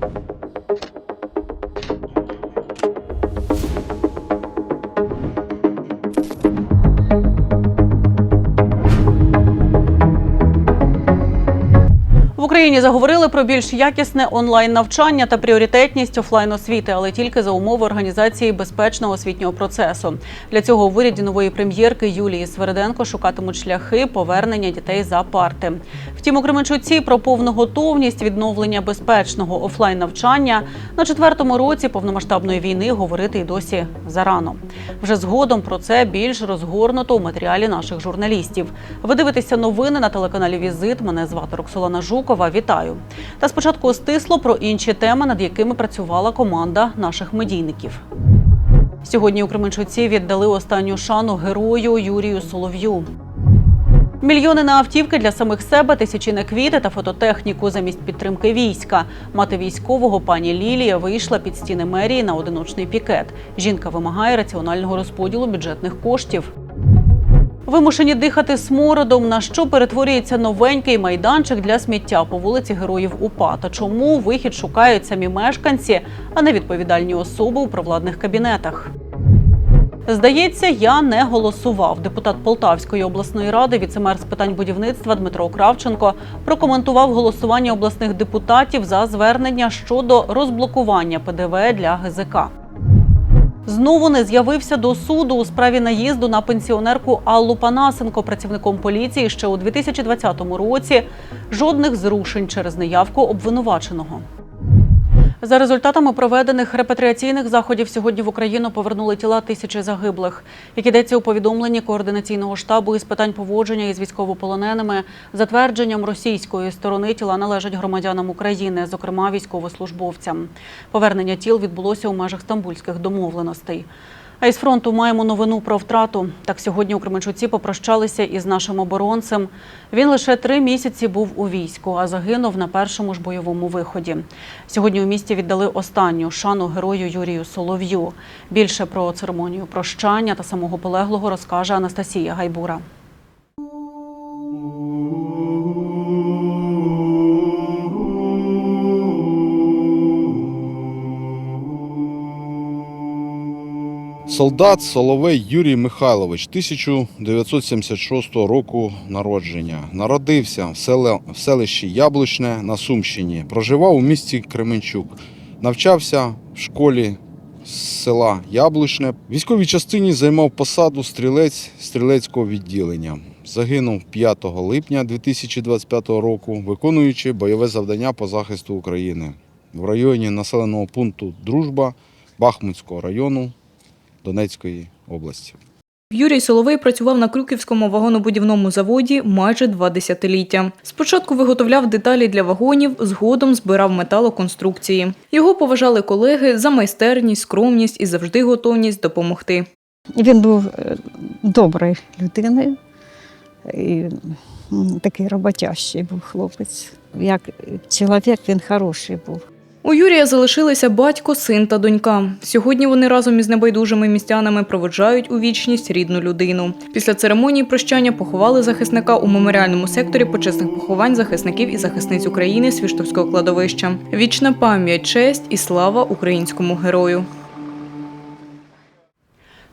В Україні заговорили про більш якісне онлайн навчання та пріоритетність офлайн освіти, але тільки за умови організації безпечного освітнього процесу. Для цього у виряді нової прем'єрки Юлії Свериденко шукатимуть шляхи повернення дітей за парти. Втім, у Кременчуці про повну готовність відновлення безпечного офлайн навчання на четвертому році повномасштабної війни говорити й досі зарано. Вже згодом про це більш розгорнуто у матеріалі наших журналістів. Ви дивитеся новини на телеканалі Візит. Мене звати Роксолана Жукова. Вітаю. Та спочатку стисло про інші теми, над якими працювала команда наших медійників. Сьогодні у Кременчуці віддали останню шану герою Юрію Солов'ю. Мільйони на автівки для самих себе, тисячі на квіти та фототехніку замість підтримки війська. Мати військового пані Лілія вийшла під стіни мерії на одиночний пікет. Жінка вимагає раціонального розподілу бюджетних коштів. Вимушені дихати смородом, на що перетворюється новенький майданчик для сміття по вулиці Героїв УПА. Та чому вихід шукають самі мешканці, а не відповідальні особи у провладних кабінетах? Здається, я не голосував. Депутат Полтавської обласної ради, віцемер з питань будівництва Дмитро Кравченко прокоментував голосування обласних депутатів за звернення щодо розблокування ПДВ для ГЗК. Знову не з'явився до суду у справі наїзду на пенсіонерку Аллу Панасенко, працівником поліції ще у 2020 році. Жодних зрушень через неявку обвинуваченого. За результатами проведених репатріаційних заходів сьогодні в Україну повернули тіла тисячі загиблих. Як йдеться у повідомленні координаційного штабу із питань поводження із військовополоненими, затвердженням російської сторони тіла належать громадянам України, зокрема військовослужбовцям. Повернення тіл відбулося у межах стамбульських домовленостей. А із фронту маємо новину про втрату. Так сьогодні у Кременчуці попрощалися із нашим оборонцем. Він лише три місяці був у війську, а загинув на першому ж бойовому виході. Сьогодні у місті віддали останню шану герою Юрію Солов'ю. Більше про церемонію прощання та самого полеглого розкаже Анастасія Гайбура. Солдат Соловей Юрій Михайлович, 1976 року народження. Народився в, селищі Яблучне на Сумщині. Проживав у місті Кременчук. Навчався в школі з села Яблучне. В військовій частині займав посаду стрілець стрілецького відділення. Загинув 5 липня 2025 року, виконуючи бойове завдання по захисту України в районі населеного пункту Дружба Бахмутського району Донецької області. Юрій Соловей працював на Крюківському вагонобудівному заводі майже два десятиліття. Спочатку виготовляв деталі для вагонів, згодом збирав металоконструкції. Його поважали колеги за майстерність, скромність і завжди готовність допомогти. Він був е, доброю людиною і такий роботящий був хлопець. Як чоловік він хороший був. У Юрія залишилися батько, син та донька. Сьогодні вони разом із небайдужими містянами проводжають у вічність рідну людину. Після церемонії прощання поховали захисника у меморіальному секторі почесних поховань захисників і захисниць України Свіштовського кладовища. Вічна пам'ять, честь і слава українському герою.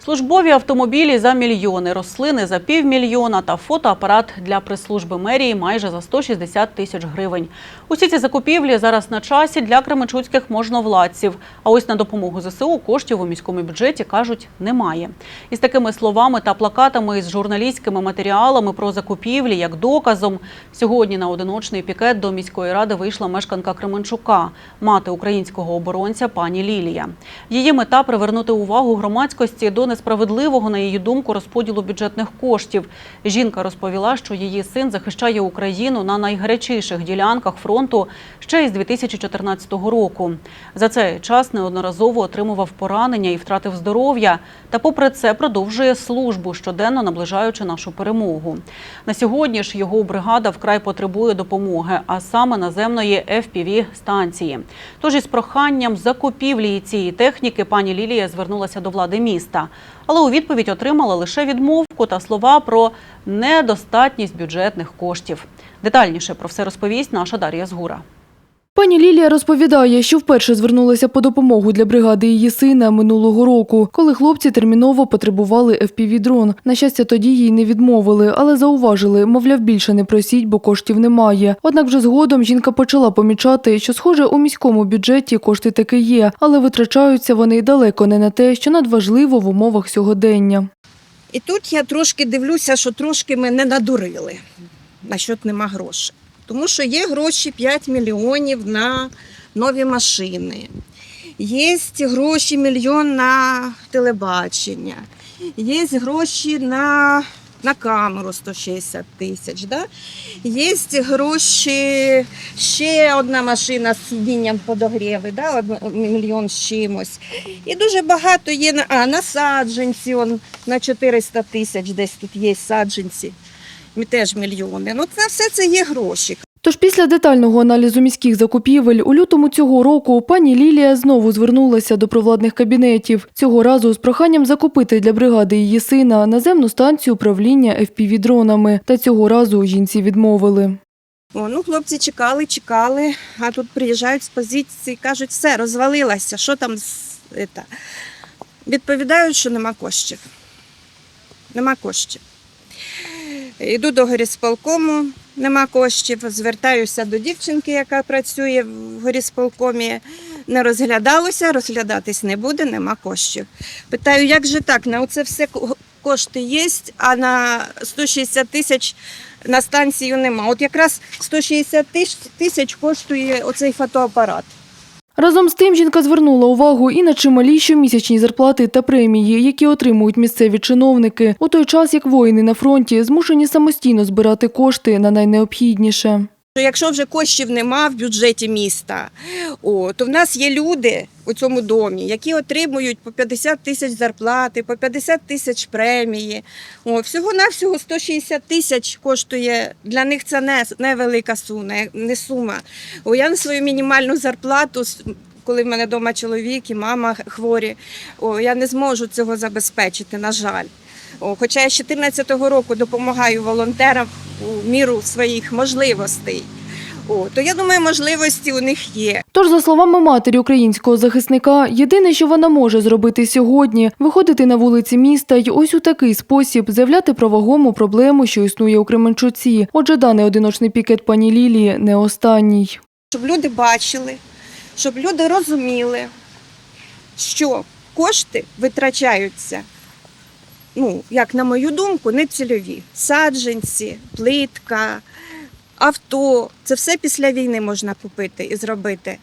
Службові автомобілі за мільйони, рослини за півмільйона та фотоапарат для прес-служби мерії майже за 160 тисяч гривень. Усі ці закупівлі зараз на часі для кременчуцьких можновладців. А ось на допомогу ЗСУ коштів у міському бюджеті кажуть немає. Із такими словами та плакатами із журналістськими матеріалами про закупівлі як доказом сьогодні на одиночний пікет до міської ради вийшла мешканка Кременчука, мати українського оборонця пані Лілія. Її мета привернути увагу громадськості до несправедливого, на її думку, розподілу бюджетних коштів. Жінка розповіла, що її син захищає Україну на найгарячіших ділянках фронту ще із 2014 року. За цей час неодноразово отримував поранення і втратив здоров'я. Та, попри це, продовжує службу, щоденно наближаючи нашу перемогу. На сьогодні ж його бригада вкрай потребує допомоги, а саме наземної fpv станції. Тож із проханням закупівлі цієї техніки пані Лілія звернулася до влади міста. Але у відповідь отримала лише відмовку та слова про недостатність бюджетних коштів. Детальніше про все розповість наша Дар'я Згура. Пані Лілія розповідає, що вперше звернулася по допомогу для бригади її сина минулого року, коли хлопці терміново потребували FPV-дрон. На щастя, тоді їй не відмовили, але зауважили, мовляв, більше не просіть, бо коштів немає. Однак вже згодом жінка почала помічати, що, схоже, у міському бюджеті кошти таки є, але витрачаються вони далеко не на те, що надважливо в умовах сьогодення. І тут я трошки дивлюся, що трошки ми не надурили, на що нема грошей. Тому що є гроші 5 мільйонів на нові машини, є гроші мільйон на телебачення, є гроші на, на камеру 160 тисяч. Да? Є гроші, ще одна машина з сидінням подогріви, да? мільйон з чимось. І дуже багато є на, а, на саджанці, он, на 400 тисяч десь тут є саджанці. Теж мільйони. Ну, це все це є гроші. Тож після детального аналізу міських закупівель у лютому цього року пані Лілія знову звернулася до провладних кабінетів. Цього разу з проханням закупити для бригади її сина наземну станцію управління FPV-дронами. Та цього разу жінці відмовили. О, ну, хлопці чекали, чекали, а тут приїжджають з позиції, кажуть, все, розвалилося, що там з- Відповідають, що нема коштів. Нема коштів. Йду до горісполкому, нема коштів. Звертаюся до дівчинки, яка працює в горісполкомі. Не розглядалося, розглядатись не буде, нема коштів. Питаю, як же так? На оце все кошти є, а на 160 тисяч на станцію нема. От якраз 160 тисяч- тисяч коштує оцей фотоапарат. Разом з тим жінка звернула увагу і на чималі щомісячні зарплати та премії, які отримують місцеві чиновники, у той час як воїни на фронті змушені самостійно збирати кошти на найнеобхідніше. Що Якщо вже коштів нема в бюджеті міста, о, то в нас є люди у цьому домі, які отримують по 50 тисяч зарплати, по 50 тисяч премії. О, всього-навсього 160 тисяч коштує. Для них це не, невелика сума, не сума. О, я на свою мінімальну зарплату, коли в мене вдома чоловік і мама хворі, о, я не зможу цього забезпечити, на жаль. Хоча я з 2014 року допомагаю волонтерам у міру своїх можливостей. О, то я думаю, можливості у них є. Тож, за словами матері українського захисника, єдине, що вона може зробити сьогодні, виходити на вулиці міста й ось у такий спосіб заявляти про вагому проблему, що існує у Кременчуці. Отже, даний одиночний пікет пані Лілії не останній. Щоб люди бачили, щоб люди розуміли, що кошти витрачаються, ну, як на мою думку, не цільові. Саджанці, плитка, авто це все після війни можна купити і зробити.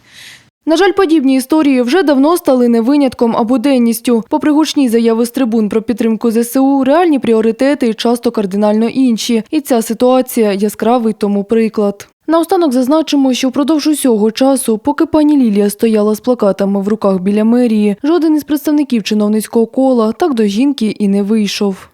На жаль, подібні історії вже давно стали не винятком а буденністю. Попри гучні заяви з трибун про підтримку ЗСУ, реальні пріоритети часто кардинально інші. І ця ситуація яскравий тому приклад. Наостанок зазначимо, що впродовж усього часу, поки пані Лілія стояла з плакатами в руках біля мерії, жоден із представників чиновницького кола так до жінки і не вийшов.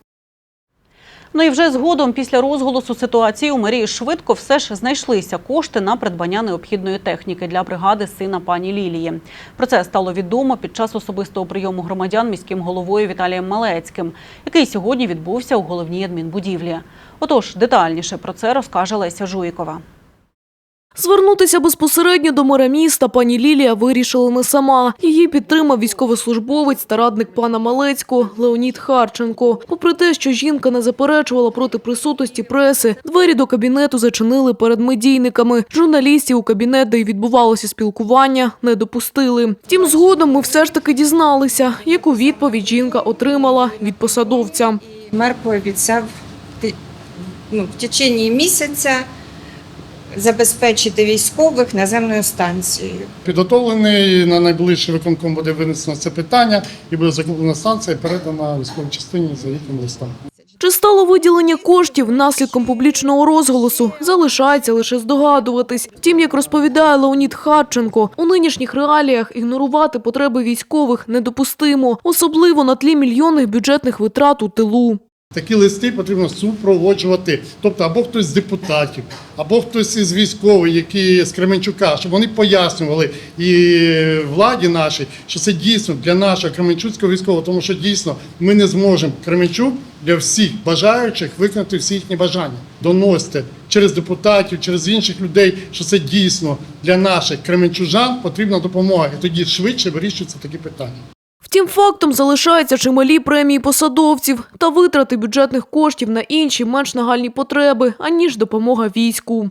Ну і вже згодом, після розголосу ситуації у мерії швидко все ж знайшлися кошти на придбання необхідної техніки для бригади сина пані Лілії. Про це стало відомо під час особистого прийому громадян міським головою Віталієм Малецьким, який сьогодні відбувся у головній адмінбудівлі. Отож, детальніше про це розкаже Леся Жуйкова. Звернутися безпосередньо до мера міста пані Лілія вирішила не сама. Її підтримав військовослужбовець та радник пана Малецького Леонід Харченко. Попри те, що жінка не заперечувала проти присутності преси, двері до кабінету зачинили перед медійниками. Журналістів у кабінет, де й відбувалося спілкування, не допустили. Втім, згодом ми все ж таки дізналися, яку відповідь жінка отримала від посадовця. Мер пообіцяв ну, в течение місяця забезпечити військових наземною станцією. Підготовлений на найближчий виконком буде винесено це питання і буде закуплена станція і передана військовій частині за їхнім листом. Чи стало виділення коштів наслідком публічного розголосу, залишається лише здогадуватись. Втім, як розповідає Леонід Харченко, у нинішніх реаліях ігнорувати потреби військових недопустимо, особливо на тлі мільйонних бюджетних витрат у тилу. Такі листи потрібно супроводжувати. Тобто або хтось з депутатів, або хтось із військових, які з Кременчука, щоб вони пояснювали і владі нашій, що це дійсно для нашого Кременчуцького військового, тому що дійсно ми не зможемо Кременчук для всіх бажаючих виконати всі їхні бажання. Доносити через депутатів, через інших людей, що це дійсно для наших кременчужан потрібна допомога. І тоді швидше вирішуються такі питання. Втім, фактом залишаються чималі премії посадовців та витрати бюджетних коштів на інші менш нагальні потреби, аніж допомога війську.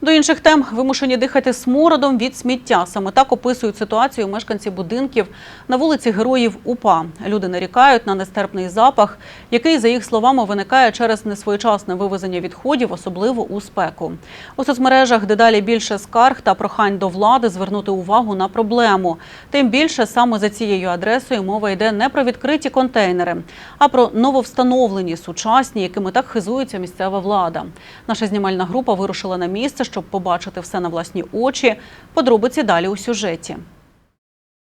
До інших тем вимушені дихати смородом від сміття. Саме так описують ситуацію мешканці будинків на вулиці Героїв УПА. Люди нарікають на нестерпний запах, який, за їх словами, виникає через несвоєчасне вивезення відходів, особливо у спеку. У соцмережах дедалі більше скарг та прохань до влади звернути увагу на проблему. Тим більше саме за цією адресою мова йде не про відкриті контейнери, а про нововстановлені сучасні, якими так хизується місцева влада. Наша знімальна група вирушила на місце, щоб побачити все на власні очі. Подробиці далі у сюжеті.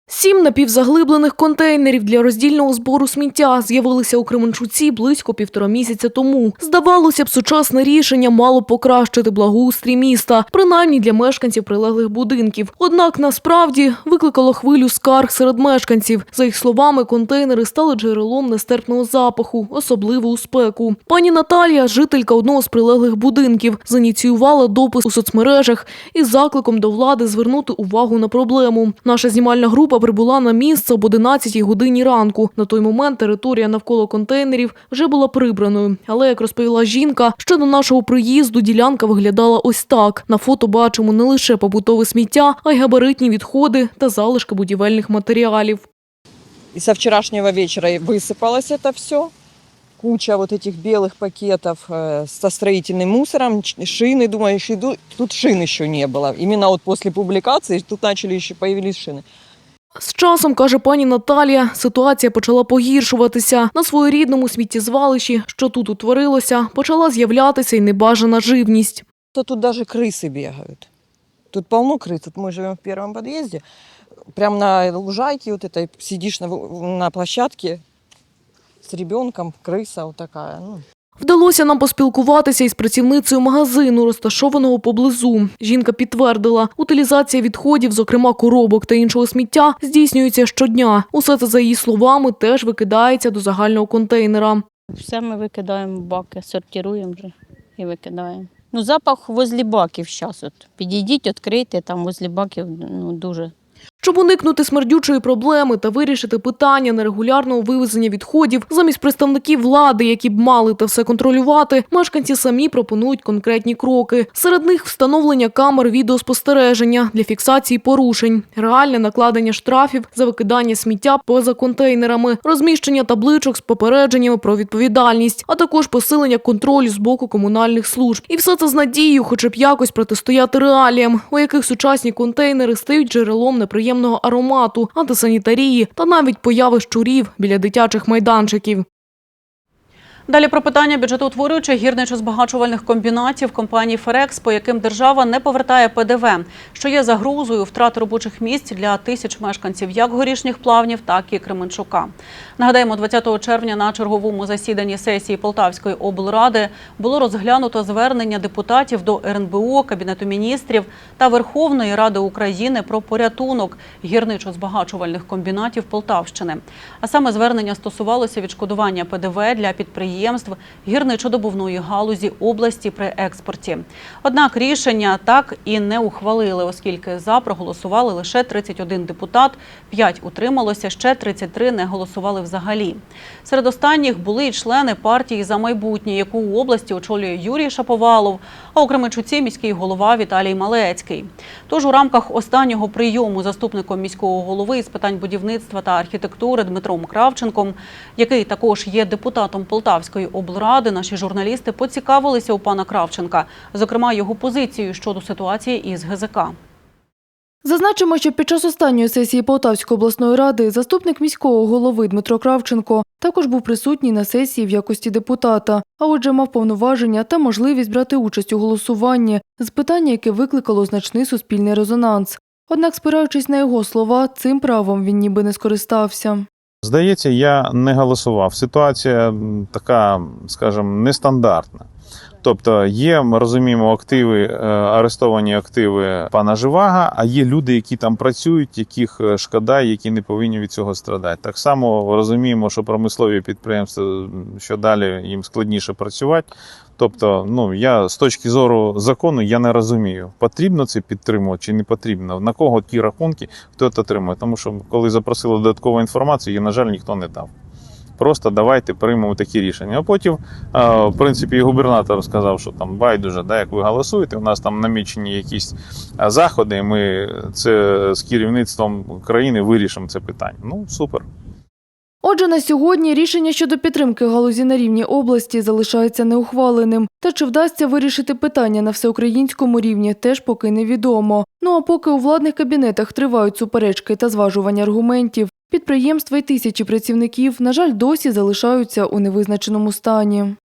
Сім напівзаглиблених контейнерів для роздільного збору сміття з'явилися у Кременчуці близько півтора місяця тому. Здавалося б, сучасне рішення мало покращити благоустрій міста, принаймні для мешканців прилеглих будинків. Однак насправді викликало хвилю скарг серед мешканців. За їх словами, контейнери стали джерелом нестерпного запаху, особливо у спеку. Пані Наталія, жителька одного з прилеглих будинків, зініціювала допис у соцмережах із закликом до влади звернути увагу на проблему. Наша знімальна група прибула на місце об 11 годині ранку. На той момент територія навколо контейнерів вже була прибраною. Але як розповіла жінка, ще до нашого приїзду ділянка виглядала ось так. На фото бачимо не лише побутове сміття, а й габаритні відходи та залишки будівельних матеріалів. И со вчерашнего вечера и высыпалось это все. Куча вот этих белых пакетов э, со строительным мусором, ч- шины, думаю, еще иду. Тут шин еще не было. Именно вот после публикации тут начали еще появились шины. З часом, каже пані Наталія, ситуація почала погіршуватися. На своєрідному сміттєзвалищі, що тут утворилося, почала з'являтися й небажана живність. То тут даже крысы бегают. Тут полно крыс. Тут мы живем в первом подъезде. Прям на лужайке вот этой сидишь на, на площадке с ребенком, крыса вот такая. Ну, Вдалося нам поспілкуватися із працівницею магазину, розташованого поблизу. Жінка підтвердила, утилізація відходів, зокрема коробок та іншого сміття, здійснюється щодня. Усе це, за її словами, теж викидається до загального контейнера. Все ми викидаємо в баки, сортируємо вже і викидаємо. Ну, запах возле баків зараз. От. Підійдіть, відкрийте, там возле баків ну, дуже Щоб уникнути смердючої проблеми та вирішити питання нерегулярного вивезення відходів, замість представників влади, які б мали те все контролювати, мешканці самі пропонують конкретні кроки. Серед них встановлення камер відеоспостереження для фіксації порушень, реальне накладення штрафів за викидання сміття поза контейнерами, розміщення табличок з попередженнями про відповідальність, а також посилення контролю з боку комунальних служб. І все це з надією, хоча б якось протистояти реаліям, у яких сучасні контейнери стають джерелом неприємного аромату, антисанітарії та навіть появи щурів біля дитячих майданчиків. Далі про питання бюджетоутворюючих гірничо-збагачувальних комбінатів компанії «Ферекс», по яким держава не повертає ПДВ, що є загрозою втрат робочих місць для тисяч мешканців як горішніх плавнів, так і Кременчука. Нагадаємо, 20 червня на черговому засіданні сесії Полтавської облради було розглянуто звернення депутатів до РНБО, Кабінету міністрів та Верховної Ради України про порятунок гірничо-збагачувальних комбінатів Полтавщини. А саме звернення стосувалося відшкодування ПДВ для підприємств гірничодобувної галузі області при експорті. Однак рішення так і не ухвалили, оскільки за проголосували лише 31 депутат, 5 утрималося, ще 33 не голосували взагалі. Серед останніх були й члени партії за майбутнє, яку у області очолює Юрій Шаповалов, а у Кременчуці міський голова Віталій Малецький. Тож у рамках останнього прийому заступником міського голови з питань будівництва та архітектури Дмитром Кравченком, який також є депутатом Полтавської облради, наші журналісти поцікавилися у пана Кравченка, зокрема його позицію щодо ситуації із ГЗК. Зазначимо, що під час останньої сесії Полтавської обласної ради заступник міського голови Дмитро Кравченко також був присутній на сесії в якості депутата, а отже мав повноваження та можливість брати участь у голосуванні з питання, яке викликало значний суспільний резонанс. Однак, спираючись на його слова, цим правом він ніби не скористався. Здається, я не голосував. Ситуація така, скажімо, нестандартна. Тобто є, ми розуміємо, активи, е, арестовані активи пана Живага, а є люди, які там працюють, яких е, шкода, які не повинні від цього страдати. Так само розуміємо, що промислові підприємства, що далі їм складніше працювати. Тобто, ну я з точки зору закону я не розумію, потрібно це підтримувати чи не потрібно. На кого ті рахунки, хто це отримує. Тому що коли запросили додаткову інформацію, її, на жаль, ніхто не дав. Просто давайте приймемо такі рішення. А потім, в принципі, і губернатор сказав, що там байдуже, да, як ви голосуєте, у нас там намічені якісь заходи, ми це з керівництвом країни вирішимо це питання. Ну, супер. Отже, на сьогодні рішення щодо підтримки галузі на рівні області залишається неухваленим. Та чи вдасться вирішити питання на всеукраїнському рівні, теж поки невідомо. Ну а поки у владних кабінетах тривають суперечки та зважування аргументів, підприємства і тисячі працівників, на жаль, досі залишаються у невизначеному стані.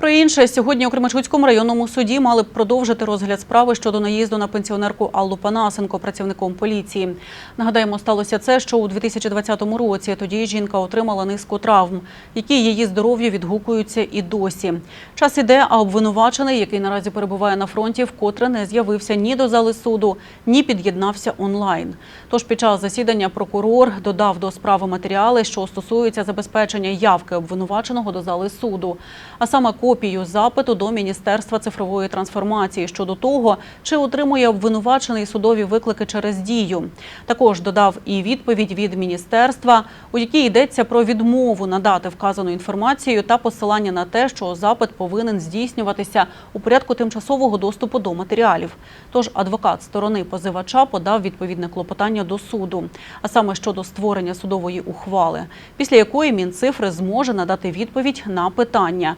Про інше сьогодні у Кременчуцькому районному суді мали продовжити розгляд справи щодо наїзду на пенсіонерку Аллу Панасенко працівником поліції. Нагадаємо, сталося це, що у 2020 році тоді жінка отримала низку травм, які її здоров'ю відгукуються і досі. Час іде, а обвинувачений, який наразі перебуває на фронті, вкотре не з'явився ні до зали суду, ні під'єднався онлайн. Тож під час засідання прокурор додав до справи матеріали, що стосуються забезпечення явки обвинуваченого до зали суду, а саме копію запиту до Міністерства цифрової трансформації щодо того, чи отримує обвинувачений судові виклики через дію. Також додав і відповідь від міністерства, у якій йдеться про відмову надати вказану інформацію та посилання на те, що запит повинен здійснюватися у порядку тимчасового доступу до матеріалів. Тож адвокат сторони позивача подав відповідне клопотання до суду, а саме щодо створення судової ухвали, після якої Мінцифри зможе надати відповідь на питання,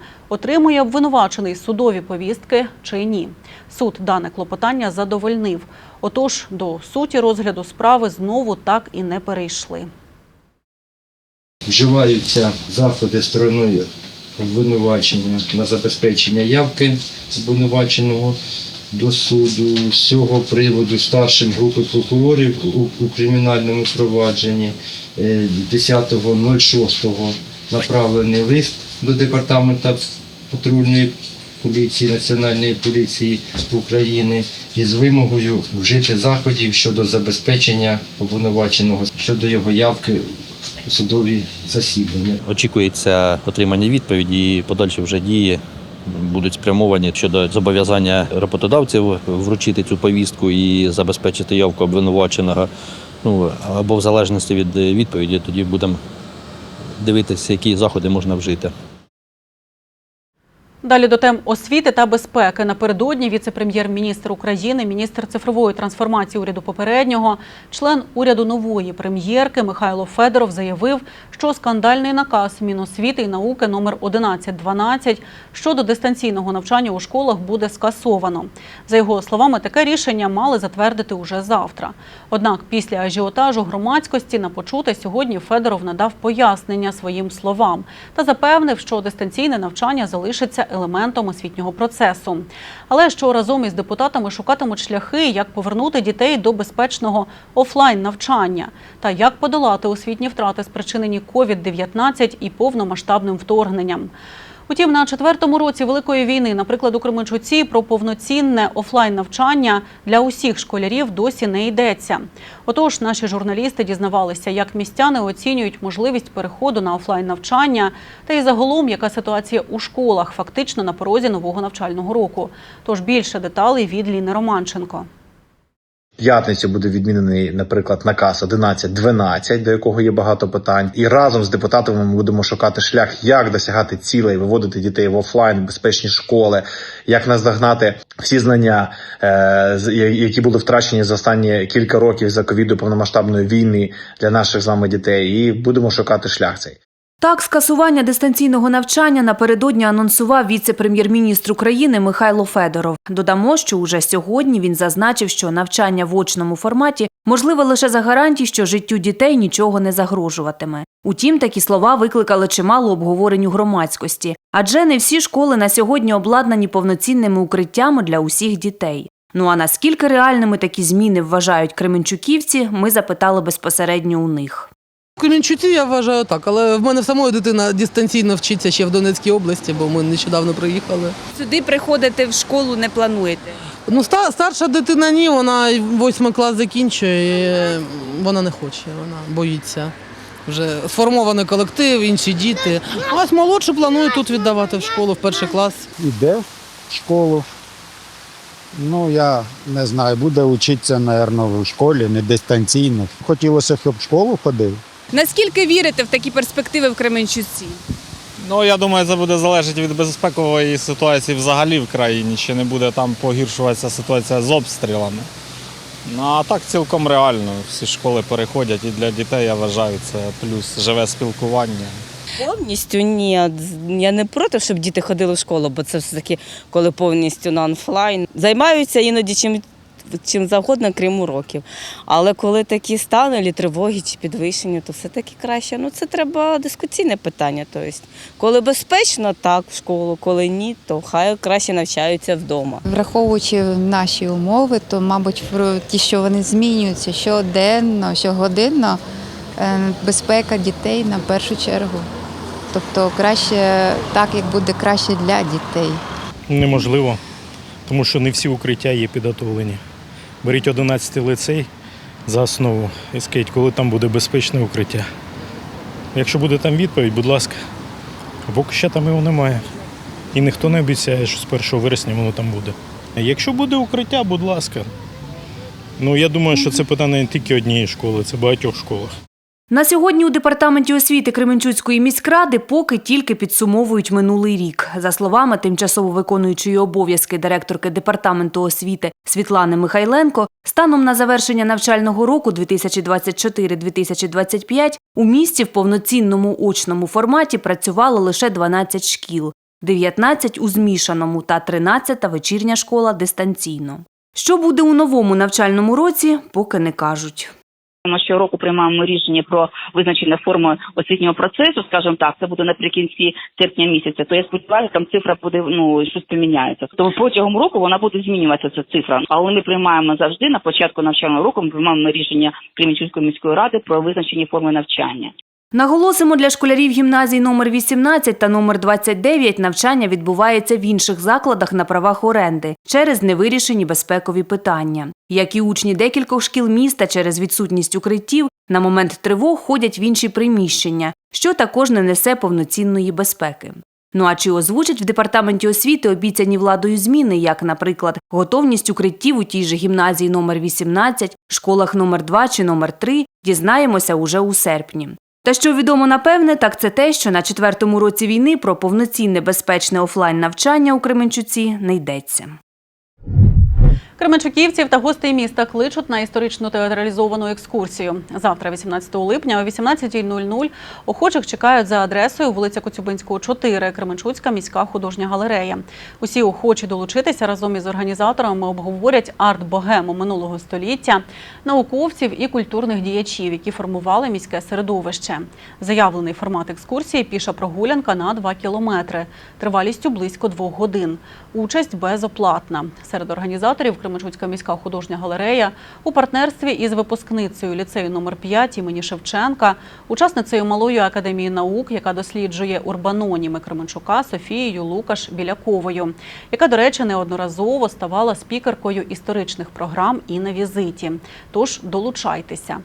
отримує обвинувачений судові повістки чи ні. Суд дане клопотання задовольнив. Отож, до суті розгляду справи знову так і не перейшли. Вживаються заходи стороною обвинувачення на забезпечення явки обвинуваченого до суду. З цього приводу старшим групи прокурорів у, кримінальному провадженні е, 10.06 направлений лист до департаменту патрульної поліції Національної поліції України із вимогою вжити заходів щодо забезпечення обвинуваченого щодо його явки у судові засідання. Очікується отримання відповіді і подальші вже дії будуть спрямовані щодо зобов'язання роботодавців вручити цю повістку і забезпечити явку обвинуваченого. Ну або в залежності від відповіді, тоді будемо дивитися, які заходи можна вжити. Далі до тем освіти та безпеки. Напередодні віце-прем'єр-міністр України, міністр цифрової трансформації уряду попереднього, член уряду нової прем'єрки Михайло Федоров заявив, що скандальний наказ Міносвіти і науки номер 1112 щодо дистанційного навчання у школах буде скасовано. За його словами, таке рішення мали затвердити уже завтра. Однак після ажіотажу громадськості на почуте сьогодні Федоров надав пояснення своїм словам та запевнив, що дистанційне навчання залишиться елементом освітнього процесу. Але що разом із депутатами шукатимуть шляхи, як повернути дітей до безпечного офлайн навчання та як подолати освітні втрати, спричинені COVID-19 і повномасштабним вторгненням. Утім, на четвертому році великої війни, наприклад, у Кременчуці про повноцінне офлайн навчання для усіх школярів досі не йдеться. Отож, наші журналісти дізнавалися, як містяни оцінюють можливість переходу на офлайн навчання, та й загалом, яка ситуація у школах фактично на порозі нового навчального року. Тож більше деталей від Ліни Романченко. П'ятницю буде відмінений, наприклад, наказ 11.12, до якого є багато питань, і разом з депутатами ми будемо шукати шлях, як досягати цілей, виводити дітей в офлайн, безпечні школи, як наздогнати всі знання, е, які були втрачені за останні кілька років за ковіду повномасштабної війни для наших з вами дітей, і будемо шукати шлях цей. Так, скасування дистанційного навчання напередодні анонсував віце-прем'єр-міністр України Михайло Федоров. Додамо, що уже сьогодні він зазначив, що навчання в очному форматі можливе лише за гарантій, що життю дітей нічого не загрожуватиме. Утім, такі слова викликали чимало обговорень у громадськості, адже не всі школи на сьогодні обладнані повноцінними укриттями для усіх дітей. Ну а наскільки реальними такі зміни вважають кременчуківці, ми запитали безпосередньо у них. В Кремінчуці я вважаю так, але в мене самої дитина дистанційно вчиться ще в Донецькій області, бо ми нещодавно приїхали. Сюди приходити в школу не плануєте? Ну, ста- старша дитина ні, вона восьмий клас закінчує, і вона не хоче, вона боїться. Вже сформований колектив, інші діти. А ось молодшу планую тут віддавати в школу в перший клас. Іде в школу. Ну, я не знаю, буде вчитися, мабуть, в школі, не дистанційно. Хотілося, щоб в школу ходив. Наскільки вірите в такі перспективи в Кременчуці? Ну, я думаю, це буде залежати від безпекової ситуації взагалі в країні, чи не буде там погіршуватися ситуація з обстрілами. Ну, а так цілком реально. Всі школи переходять і для дітей, я вважаю, це плюс живе спілкування. Повністю ні. Я не проти, щоб діти ходили в школу, бо це все-таки коли повністю на онлайн. Займаються іноді чим, чим завгодно, крім уроків. Але коли такі стани, або тривоги чи підвищення, то все-таки краще. Ну це треба дискусійне питання. Тобто, коли безпечно, так в школу, коли ні, то хай краще навчаються вдома. Враховуючи наші умови, то, мабуть, про ті, що вони змінюються щоденно, щогодинно, е, безпека дітей на першу чергу. Тобто краще так, як буде краще для дітей. Неможливо, тому що не всі укриття є підготовлені. Беріть 11 лицей за основу і скажіть, коли там буде безпечне укриття. Якщо буде там відповідь, будь ласка, поки ще там його немає. І ніхто не обіцяє, що з 1 вересня воно там буде. Якщо буде укриття, будь ласка. Ну я думаю, що це питання не тільки однієї школи, це багатьох школах. На сьогодні у департаменті освіти Кременчуцької міськради поки тільки підсумовують минулий рік. За словами тимчасово виконуючої обов'язки директорки департаменту освіти Світлани Михайленко, станом на завершення навчального року 2024-2025 у місті в повноцінному очному форматі працювало лише 12 шкіл, 19 у змішаному та 13 вечірня школа дистанційно. Що буде у новому навчальному році, поки не кажуть. Ми щороку приймаємо рішення про визначення форми освітнього процесу, скажімо так, це буде наприкінці серпня місяця. То я сподіваюся, там цифра буде ну щось поміняється. Тому протягом року вона буде змінюватися ця цифра. Але ми приймаємо завжди на початку навчального року. Ми приймаємо рішення Кремінчуської міської ради про визначення форми навчання. Наголосимо, для школярів гімназій номер 18 та номер 29 навчання відбувається в інших закладах на правах оренди через невирішені безпекові питання. Як і учні декількох шкіл міста через відсутність укриттів, на момент тривог ходять в інші приміщення, що також не несе повноцінної безпеки. Ну а чи озвучать в департаменті освіти обіцяні владою зміни, як, наприклад, готовність укриттів у тій же гімназії номер 18, школах номер 2 чи номер 3, дізнаємося уже у серпні. Та що відомо напевне, так це те, що на четвертому році війни про повноцінне безпечне офлайн навчання у Кременчуці не йдеться. Кременчуківців та гостей міста кличуть на історичну театралізовану екскурсію. Завтра, 18 липня, о 18.00 охочих чекають за адресою вулиця Коцюбинського, 4, Кременчуцька міська художня галерея. Усі охочі долучитися разом із організаторами обговорять арт-богему минулого століття, науковців і культурних діячів, які формували міське середовище. Заявлений формат екскурсії піша прогулянка на 2 кілометри, тривалістю близько двох годин. Участь безоплатна. Серед організаторів Кременчуцька міська художня галерея у партнерстві із випускницею ліцею номер 5 імені Шевченка, учасницею Малої академії наук, яка досліджує урбаноніми Кременчука Софією Лукаш Біляковою, яка, до речі, неодноразово ставала спікеркою історичних програм і на візиті. Тож долучайтеся.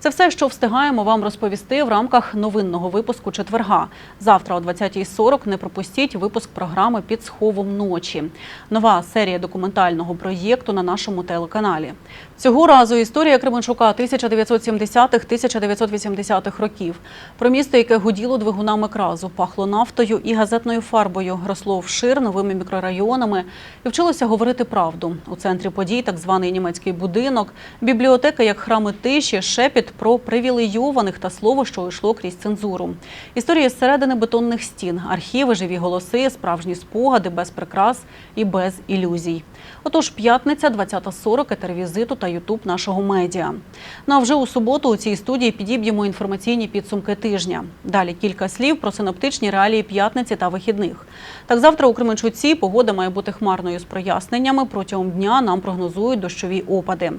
Це все, що встигаємо вам розповісти в рамках новинного випуску четверга. Завтра о 20.40 не пропустіть випуск програми під сховом ночі. Нова серія документального проєкту на нашому телеканалі. Цього разу історія Кременчука 1970-1980-х років. Про місто, яке гуділо двигунами кразу, пахло нафтою і газетною фарбою, росло вшир новими мікрорайонами і вчилося говорити правду. У центрі подій так званий німецький будинок, бібліотека як храми тиші, шепіт про привілейованих та слово, що йшло крізь цензуру. Історії зсередини бетонних стін, архіви, живі голоси, справжні спогади без прикрас і без ілюзій. Отож, п'ятниця, 20.40, етервізиту та Ютуб нашого медіа. Ну а вже у суботу у цій студії підіб'ємо інформаційні підсумки тижня. Далі кілька слів про синоптичні реалії п'ятниці та вихідних. Так, завтра у Кременчуці погода має бути хмарною з проясненнями. Протягом дня нам прогнозують дощові опади.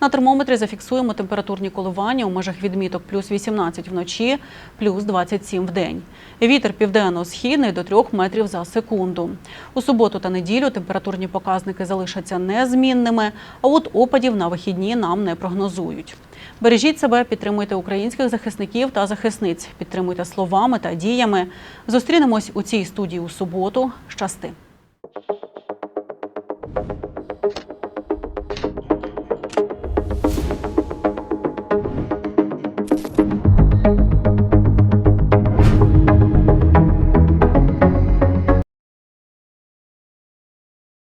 На термометрі зафіксуємо температурні коливання коливання у межах відміток плюс 18 вночі, плюс 27 в день. Вітер південно-східний до 3 метрів за секунду. У суботу та неділю температурні показники залишаться незмінними, а от опадів на вихідні нам не прогнозують. Бережіть себе, підтримуйте українських захисників та захисниць, підтримуйте словами та діями. Зустрінемось у цій студії у суботу. Щасти!